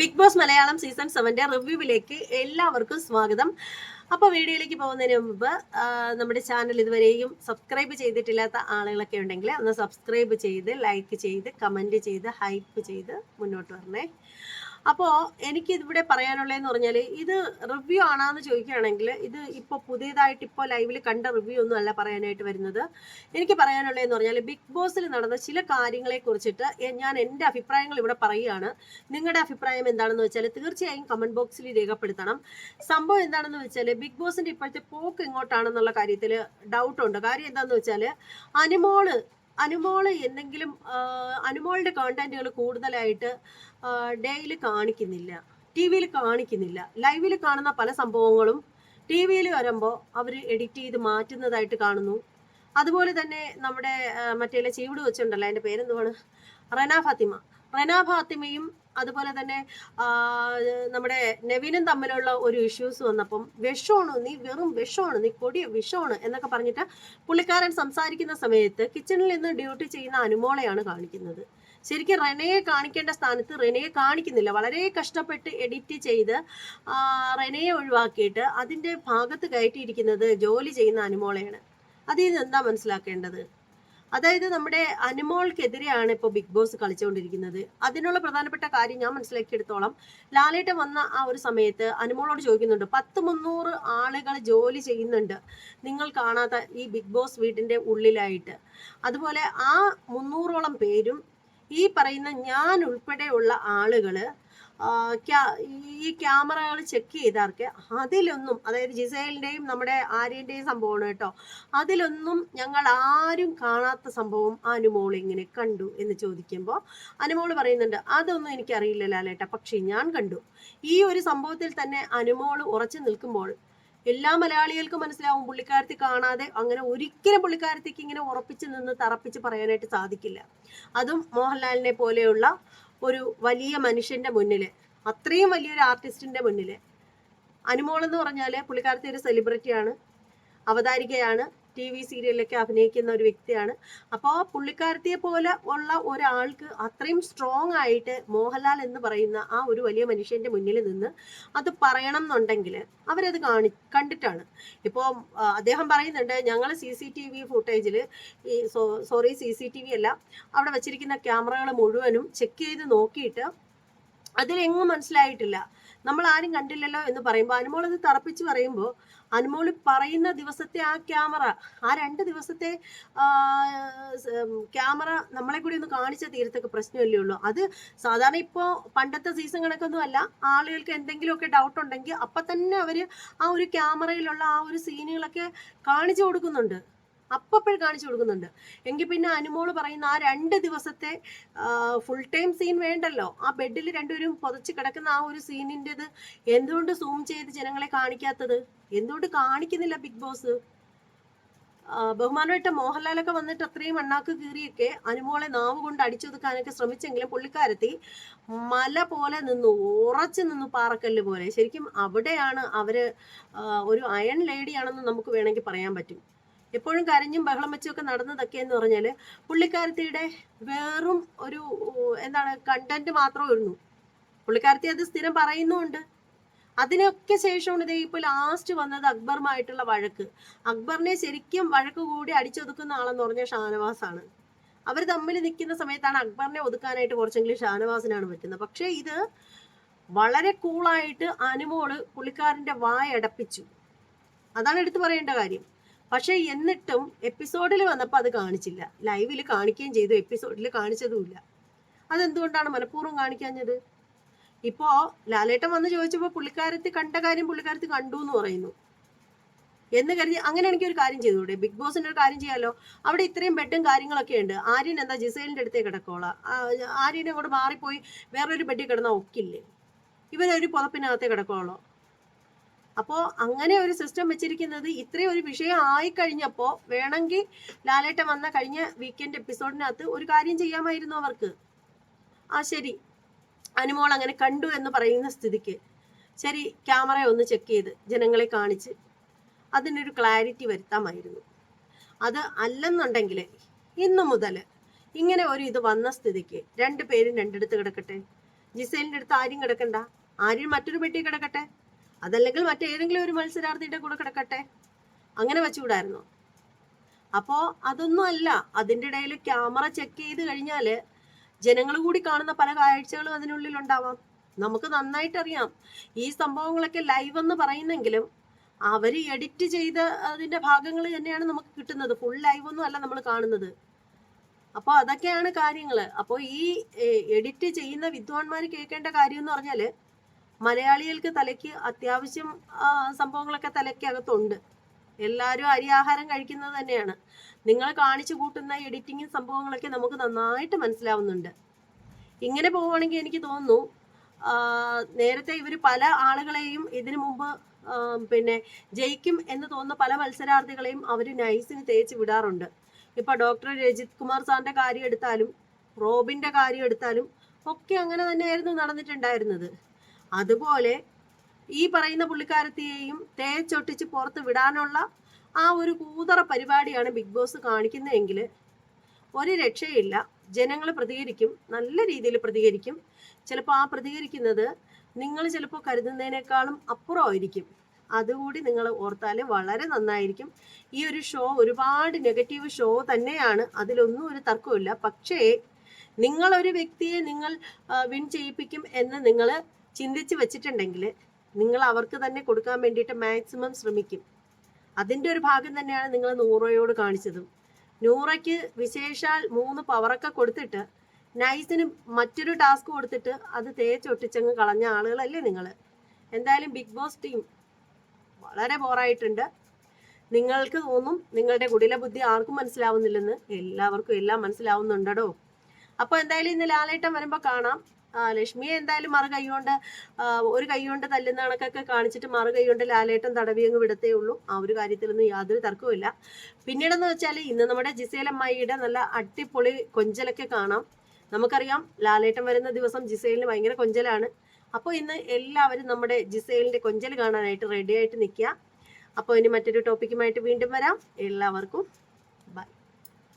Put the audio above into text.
Big boss Malayalam season സെവന്റെ റിവ്യൂവിലേക്ക് എല്ലാവർക്കും സ്വാഗതം. അപ്പോൾ വീഡിയോയിലേക്ക് പോകുന്നതിന് മുമ്പ് നമ്മുടെ ചാനൽ ഇതുവരെയും സബ്സ്ക്രൈബ് ചെയ്തിട്ടില്ലാത്ത ആളുകളൊക്കെ ഉണ്ടെങ്കിൽ ഒന്ന് സബ്സ്ക്രൈബ് ചെയ്ത് ലൈക്ക് ചെയ്ത് കമന്റ് ചെയ്ത് ഹൈപ്പ് ചെയ്ത് മുന്നോട്ട് വരണേ. അപ്പോൾ എനിക്ക് ഇവിടെ പറയാനുള്ളതെന്ന് പറഞ്ഞാൽ ഇത് റിവ്യൂ ആണെന്ന് ചോദിക്കുകയാണെങ്കിൽ ഇത് ഇപ്പോൾ പുതിയതായിട്ട് ഇപ്പോൾ ലൈവിൽ കണ്ട റിവ്യൂ ഒന്നും അല്ല പറയാനായിട്ട് വരുന്നത്. എനിക്ക് പറയാനുള്ളതെന്ന് പറഞ്ഞാൽ ബിഗ് ബോസിൽ നടന്ന ചില കാര്യങ്ങളെ കുറിച്ചിട്ട് ഞാൻ എന്റെ അഭിപ്രായങ്ങൾ ഇവിടെ പറയുകയാണ്. നിങ്ങളുടെ അഭിപ്രായം എന്താണെന്ന് വെച്ചാൽ തീർച്ചയായും കമന്റ് ബോക്സിൽ രേഖപ്പെടുത്തണം. സംഭവം എന്താണെന്ന് വെച്ചാൽ ബിഗ് ബോസിന്റെ ഇപ്പോഴത്തെ പോക്ക് എങ്ങോട്ടാണെന്നുള്ള കാര്യത്തിൽ ഡൗട്ട് ഉണ്ട്. കാര്യം എന്താണെന്ന് വെച്ചാൽ അനുമോൾ അനുമോൾ എന്തെങ്കിലും അനുമോളുടെ കോണ്ടന്റുകൾ കൂടുതലായിട്ട് ഡെയിലി കാണിക്കുന്നില്ല. ടി വിയിൽ കാണിക്കുന്നില്ല. ലൈവിൽ കാണുന്ന പല സംഭവങ്ങളും ടി വിയിൽ വരുമ്പോൾ അവർ എഡിറ്റ് ചെയ്ത് മാറ്റുന്നതായിട്ട് കാണുന്നു. അതുപോലെ തന്നെ നമ്മുടെ മറ്റേ ചീവിട് വെച്ചിട്ടുണ്ടല്ലോ അതിന്റെ പേരെന്തുവാണ്? റന ഫാത്തിമ. റന ഫാത്തിമയും അതുപോലെ തന്നെ നമ്മുടെ നവീനും തമ്മിലുള്ള ഒരു ഇഷ്യൂസ് വന്നപ്പം വിഷമാണ് നീ വെറും വിഷമാണ് നീ കൊടിയ വിഷമാണ് എന്നൊക്കെ പറഞ്ഞിട്ട് പുള്ളിക്കാരൻ സംസാരിക്കുന്ന സമയത്ത് കിച്ചണിൽ നിന്ന് ഡ്യൂട്ടി ചെയ്യുന്ന അനുമോളയാണ് കാണിക്കുന്നത്. ശരിക്കും റെനയെ കാണിക്കേണ്ട സ്ഥാനത്ത് റെനയെ കാണിക്കുന്നില്ല. വളരെ കഷ്ടപ്പെട്ട് എഡിറ്റ് ചെയ്ത് റെനയെ ഒഴിവാക്കിയിട്ട് അതിന്റെ ഭാഗത്ത് കയറ്റിയിരിക്കുന്നത് ജോലി ചെയ്യുന്ന അനുമോളയാണ്. അതിൽ നിന്ന് എന്താ മനസ്സിലാക്കേണ്ടത്? അതായത് നമ്മുടെ അനുമോൾക്കെതിരെയാണ് ഇപ്പോൾ ബിഗ് ബോസ് കളിച്ചുകൊണ്ടിരിക്കുന്നത്. അതിനുള്ള പ്രധാനപ്പെട്ട കാര്യം ഞാൻ മനസ്സിലാക്കിയെടുത്തോളം ലാലേട്ട വന്ന ആ ഒരു സമയത്ത് അനുമോളോട് ചോദിക്കുന്നുണ്ട് പത്ത് മുന്നൂറ് ആളുകൾ ജോലി ചെയ്യുന്നുണ്ട് നിങ്ങൾ കാണാത്ത ഈ ബിഗ് ബോസ് വീട്ടിന്റെ ഉള്ളിലായിട്ട്. അതുപോലെ ആ മുന്നൂറോളം പേരും ഈ പറയുന്ന ഞാൻ ഉൾപ്പെടെയുള്ള ആളുകൾ ആ, ക്യാ- ഈ ക്യാമറകൾ ചെക്ക് ചെയ്തവർക്ക് അതിലൊന്നും അതായത് ജിസൈലിന്റെയും നമ്മുടെ ആര്യന്റെയും സംഭവമാണ് കേട്ടോ. അതിലൊന്നും ഞങ്ങൾ ആരും കാണാത്ത സംഭവം അനുമോൾ ഇങ്ങനെ കണ്ടു എന്ന് ചോദിക്കുമ്പോൾ അനുമോൾ പറയുന്നുണ്ട് അതൊന്നും എനിക്കറിയില്ല ലാലേട്ട പക്ഷേ ഞാൻ കണ്ടു. ഈ ഒരു സംഭവത്തിൽ തന്നെ അനുമോൾ ഉറച്ചു നിൽക്കുമ്പോൾ എല്ലാ മലയാളികൾക്കും മനസ്സിലാവും പുള്ളിക്കാരത്തി കാണാതെ അങ്ങനെ ഒരിക്കലും പുള്ളിക്കാരത്തിക്ക് ഇങ്ങനെ ഉറപ്പിച്ച് നിന്ന് തറപ്പിച്ച് പറയാനായിട്ട് സാധിക്കില്ല. അതും മോഹൻലാലിനെ പോലെയുള്ള ഒരു വലിയ മനുഷ്യന്റെ മുന്നിൽ അത്രയും വലിയൊരു ആർട്ടിസ്റ്റിന്റെ മുന്നിൽ അനുമോൾ എന്ന് പറഞ്ഞാൽ പുള്ളിക്കാരത്തെ ഒരു സെലിബ്രിറ്റിയാണ് അവതാരികയാണ്. ടി വി സീരിയലിലൊക്കെ അഭിനയിക്കുന്ന ഒരു വ്യക്തിയാണ്. അപ്പോൾ പുള്ളിക്കാരത്തിയെ പോലെ ഉള്ള ഒരാൾക്ക് അത്രയും സ്ട്രോങ് ആയിട്ട് മോഹൻലാൽ എന്ന് പറയുന്ന ആ ഒരു വലിയ മനുഷ്യന്റെ മുന്നിൽ നിന്ന് അത് പറയണം എന്നുണ്ടെങ്കിൽ അവരത് കാണി കണ്ടിട്ടാണ്. ഇപ്പോൾ അദ്ദേഹം പറയുന്നുണ്ട് ഞങ്ങൾ സി സി ടി വി ഫുട്ടേജിൽ ഈ sorry C C T V അല്ല അവിടെ വെച്ചിരിക്കുന്ന ക്യാമറകൾ മുഴുവനും ചെക്ക് ചെയ്ത് നോക്കിയിട്ട് അതിലെങ്ങും മനസ്സിലായിട്ടില്ല. നമ്മൾ ആരും കണ്ടില്ലല്ലോ എന്ന് പറയുമ്പോൾ അനുമോൾ അത് തറപ്പിച്ച് പറയുമ്പോൾ അനുമോൾ പറയുന്ന ദിവസത്തെ ആ ക്യാമറ ആ രണ്ട് ദിവസത്തെ ക്യാമറ നമ്മളെ കൂടി ഒന്ന് കാണിച്ച തീരത്തൊക്കെ പ്രശ്നമല്ലേ ഉള്ളൂ. അത് സാധാരണ ഇപ്പോൾ പണ്ടത്തെ സീസൺ കണക്കൊന്നും അല്ല. ആളുകൾക്ക് എന്തെങ്കിലുമൊക്കെ ഡൗട്ട് ഉണ്ടെങ്കിൽ അപ്പം തന്നെ അവർ ആ ഒരു ക്യാമറയിലുള്ള ആ ഒരു സീനുകളൊക്കെ കാണിച്ചു കൊടുക്കുന്നുണ്ട്. അപ്പപ്പോഴും കാണിച്ചു കൊടുക്കുന്നുണ്ട്. എങ്കിൽ പിന്നെ അനുമോൾ പറയുന്ന ആ രണ്ട് ദിവസത്തെ ഫുൾ ടൈം സീൻ വേണ്ടല്ലോ. ആ ബെഡിൽ രണ്ടുപേരും പുതച്ച് കിടക്കുന്ന ആ ഒരു സീനിന്റെത് എന്തുകൊണ്ട് സൂം ചെയ്ത് ജനങ്ങളെ കാണിക്കാത്തത്? എന്തുകൊണ്ട് കാണിക്കുന്നില്ല ബിഗ് ബോസ് ബഹുമാനമായിട്ട് മോഹൻലാലൊക്കെ വന്നിട്ട് അത്രയും മണ്ണാക്ക് കീറിയൊക്കെ അനുമോളെ നാവ് കൊണ്ട് അടിച്ചൊതുക്കാനൊക്കെ ശ്രമിച്ചെങ്കിലും പുള്ളിക്കാരത്തി മല പോലെ നിന്നു ഉറച്ചു നിന്നു പാറക്കല്ല് പോലെ. ശരിക്കും അവിടെയാണ് അവർ ഒരു അയൺ ലേഡിയാണെന്ന് നമുക്ക് വേണമെങ്കിൽ പറയാൻ പറ്റും. എപ്പോഴും കരഞ്ഞും ബഹളം വെച്ചൊക്കെ നടന്നതൊക്കെ എന്ന് പറഞ്ഞാൽ പുള്ളിക്കാരത്തിയുടെ വേറും ഒരു എന്താണ് കണ്ടന്റ് മാത്രമായിരുന്നു പുള്ളിക്കാരത്തി അത് സ്ഥിരം പറയുന്നുമുണ്ട്. അതിനൊക്കെ ശേഷമാണ് ഇതേ ഇപ്പോൾ ലാസ്റ്റ് വന്നത് അക്ബറുമായിട്ടുള്ള വഴക്ക്. അക്ബറിനെ ശരിക്കും വഴക്ക് കൂടി അടിച്ചൊതുക്കുന്ന ആളെന്ന് ഷാനവാസ് ഷാനവാസാണ്. അവർ തമ്മിൽ നിൽക്കുന്ന സമയത്താണ് അക്ബറിനെ ഒതുക്കാനായിട്ട് കുറച്ചെങ്കിലും ഷാനവാസിനാണ് പറ്റുന്നത്. പക്ഷേ ഇത് വളരെ കൂളായിട്ട് അനുമോൾ പുള്ളിക്കാരന്റെ വായടപ്പിച്ചു. അതാണ് എടുത്തു പറയേണ്ട കാര്യം. പക്ഷെ എന്നിട്ടും എപ്പിസോഡിൽ വന്നപ്പോൾ അത് കാണിച്ചില്ല. ലൈവിൽ കാണിക്കുകയും ചെയ്തു എപ്പിസോഡിൽ കാണിച്ചതുമില്ല. അതെന്തുകൊണ്ടാണ് മനഃപൂർവം കാണിക്കാഞ്ഞത്? ഇപ്പോ ലാലേട്ടൻ വന്ന് ചോദിച്ചപ്പോൾ പുള്ളിക്കാരത്ത് കണ്ട കാര്യം പുള്ളിക്കാരത്ത് കണ്ടു എന്ന് പറയുന്നു. എന്ന് കരുതി അങ്ങനെ എനിക്ക് ഒരു കാര്യം ചെയ്തുകൂടെ? ബിഗ് ബോസിന്റെ ഒരു കാര്യം ചെയ്യാലോ? അവിടെ ഇത്രയും ബെഡും കാര്യങ്ങളൊക്കെ ഉണ്ട്. ആര്യൻ എന്താ ജിസൈലിന്റെ അടുത്തേ കിടക്കോളാം? ആര്യനെ കൂടെ മാറിപ്പോയി വേറൊരു ബെഡിൽ കിടന്നാൽ ഒക്കില്ലേ? ഇവരൊരു പുതപ്പിനകത്തേ കിടക്കോളോ അപ്പോൾ അങ്ങനെ ഒരു സിസ്റ്റം വെച്ചിരിക്കുന്നത് ഇത്രയും ഒരു വിഷയം ആയി കഴിഞ്ഞപ്പോൾ വേണമെങ്കിൽ ലാലേട്ട വന്ന കഴിഞ്ഞ വീക്കെൻഡ് എപ്പിസോഡിനകത്ത് ഒരു കാര്യം ചെയ്യാമായിരുന്നു അവർക്ക്. ആ ശരി അനുമോൾ അങ്ങനെ കണ്ടു എന്ന് പറയുന്ന സ്ഥിതിക്ക്. ശരി ക്യാമറ ഒന്ന് ചെക്ക് ചെയ്ത് ജനങ്ങളെ കാണിച്ച് അതിനൊരു ക്ലാരിറ്റി വരുത്താമായിരുന്നു. അത് അല്ലെന്നുണ്ടെങ്കിൽ ഇന്നു മുതൽ ഇങ്ങനെ ഒരു ഇത് വന്ന സ്ഥിതിക്ക് രണ്ട് പേരും രണ്ടിടത്ത് കിടക്കട്ടെ. ജിസൈലിന്റെ അടുത്ത് ആരും കിടക്കണ്ട. ആരും മറ്റൊരു പെട്ടി കിടക്കട്ടെ. അതല്ലെങ്കിൽ മറ്റേതെങ്കിലും ഒരു മത്സരാർത്ഥിയുടെ കൂടെ കിടക്കട്ടെ? അങ്ങനെ വെച്ചുകൂടായിരുന്നു? അപ്പോ അതൊന്നും അല്ല. അതിന്റെ ഇടയിൽ ക്യാമറ ചെക്ക് ചെയ്ത് കഴിഞ്ഞാൽ ജനങ്ങൾ കൂടി കാണുന്ന പല കാഴ്ചകളും അതിനുള്ളിൽ ഉണ്ടാവാം. നമുക്ക് നന്നായിട്ട് അറിയാം. ഈ സംഭവങ്ങളൊക്കെ ലൈവ് എന്ന് പറയുന്നെങ്കിലും അവർ എഡിറ്റ് ചെയ്ത അതിന്റെ ഭാഗങ്ങൾ തന്നെയാണ് നമുക്ക് കിട്ടുന്നത്. ഫുൾ ലൈവ് ഒന്നും അല്ല നമ്മൾ കാണുന്നത്. അപ്പോൾ അതൊക്കെയാണ് കാര്യങ്ങൾ അപ്പോൾ ഈ എഡിറ്റ് ചെയ്യുന്ന വിദ്വാൻമാർ കേൾക്കേണ്ട കാര്യം എന്ന് പറഞ്ഞാൽ മലയാളികൾക്ക് തലയ്ക്ക് അത്യാവശ്യം സംഭവങ്ങളൊക്കെ തലയ്ക്കകത്തുണ്ട് എല്ലാവരും അരി ആഹാരം കഴിക്കുന്നത് തന്നെയാണ്. നിങ്ങൾ കാണിച്ചു കൂട്ടുന്ന എഡിറ്റിങ്ങും സംഭവങ്ങളൊക്കെ നമുക്ക് നന്നായിട്ട് മനസ്സിലാവുന്നുണ്ട്. ഇങ്ങനെ പോവുകയാണെങ്കിൽ എനിക്ക് തോന്നുന്നു നേരത്തെ ഇവർ പല ആളുകളെയും ഇതിനു മുമ്പ് പിന്നെ ജയിക്കും എന്ന് തോന്നുന്ന പല മത്സരാർത്ഥികളെയും അവർ നൈസിന് തേച്ച് വിടാറുണ്ട്. ഇപ്പൊ ഡോക്ടർ രജിത് കുമാർ സാറിന്റെ കാര്യം എടുത്താലും റോബിന്റെ കാര്യം എടുത്താലും ഒക്കെ അങ്ങനെ തന്നെയായിരുന്നു നടന്നിട്ടുണ്ടായിരുന്നത്. അതുപോലെ ഈ പറയുന്ന പുള്ളിക്കാരത്തിയെയും തേച്ചൊട്ടിച്ച് പുറത്ത് വിടാനുള്ള ആ ഒരു കൂതറ പരിപാടിയാണ് ബിഗ് ബോസ് കാണിക്കുന്നതെങ്കിൽ ഒരു രക്ഷയില്ല. ജനങ്ങൾ പ്രതികരിക്കും. നല്ല രീതിയിൽ പ്രതികരിക്കും. ചിലപ്പോൾ ആ പ്രതികരിക്കുന്നത് നിങ്ങൾ ചിലപ്പോൾ കരുതുന്നതിനേക്കാളും അപ്പുറമായിരിക്കും അതുകൂടി നിങ്ങൾ ഓർത്താൽ വളരെ നന്നായിരിക്കും. ഈ ഒരു ഷോ ഒരുപാട് നെഗറ്റീവ് ഷോ തന്നെയാണ്. അതിലൊന്നും ഒരു തർക്കമില്ല പക്ഷേ നിങ്ങളൊരു വ്യക്തിയെ നിങ്ങൾ വിൻ ചെയ്യിപ്പിക്കും എന്ന് നിങ്ങൾ ചിന്തിച്ച് വെച്ചിട്ടുണ്ടെങ്കിൽ നിങ്ങൾ അവർക്ക് തന്നെ കൊടുക്കാൻ വേണ്ടിയിട്ട് മാക്സിമം ശ്രമിക്കും. അതിന്റെ ഒരു ഭാഗം തന്നെയാണ് നിങ്ങൾ നൂറയോട് കാണിച്ചതും. നൂറയ്ക്ക് വിശേഷാൽ മൂന്ന് പവറൊക്കെ കൊടുത്തിട്ട് നൈസിന് മറ്റൊരു ടാസ്ക് കൊടുത്തിട്ട് അത് തേച്ചൊട്ടിച്ചങ്ങ് കളഞ്ഞ ആളുകളല്ലേ നിങ്ങൾ എന്തായാലും ബിഗ് ബോസ് ടീം വളരെ ബോറായിട്ടുണ്ട്. നിങ്ങൾക്ക് തോന്നും നിങ്ങളുടെ കുടില ബുദ്ധി ആർക്കും മനസ്സിലാവുന്നില്ലെന്ന് എല്ലാവർക്കും എല്ലാം മനസ്സിലാവുന്നുണ്ടോ അപ്പോൾ എന്തായാലും ഇന്ന് ലാലേട്ടം വരുമ്പോൾ കാണാം. ആ, ലക്ഷ്മിയെ എന്തായാലും മറു കൈകൊണ്ട് ഒരു കൈകൊണ്ട് തല്ലുന്ന കണക്കൊക്കെ കാണിച്ചിട്ട് മറു കൈകൊണ്ട് ലാലേട്ടൻ തടവി അങ്ങ് വിടത്തേ ഉള്ളൂ. ആ ഒരു കാര്യത്തിലൊന്നും യാതൊരു തർക്കവുമില്ല. പിന്നീടെന്ന് വെച്ചാൽ ഇന്ന് നമ്മുടെ ജിസേലമ്മയുടെ നല്ല അട്ടിപ്പൊളി കൊഞ്ചലൊക്കെ കാണാം. നമുക്കറിയാം ലാലേട്ടൻ വരുന്ന ദിവസം ജിസേലിന് ഭയങ്കര കൊഞ്ചലാണ്. അപ്പോൾ ഇന്ന് എല്ലാവരും നമ്മുടെ ജിസേലിന്റെ കൊഞ്ചൽ കാണാനായിട്ട് റെഡിയായിട്ട് നിൽക്കുക അപ്പോൾ ഇനി മറ്റൊരു ടോപ്പിക്കുമായിട്ട് വീണ്ടും വരാം. എല്ലാവർക്കും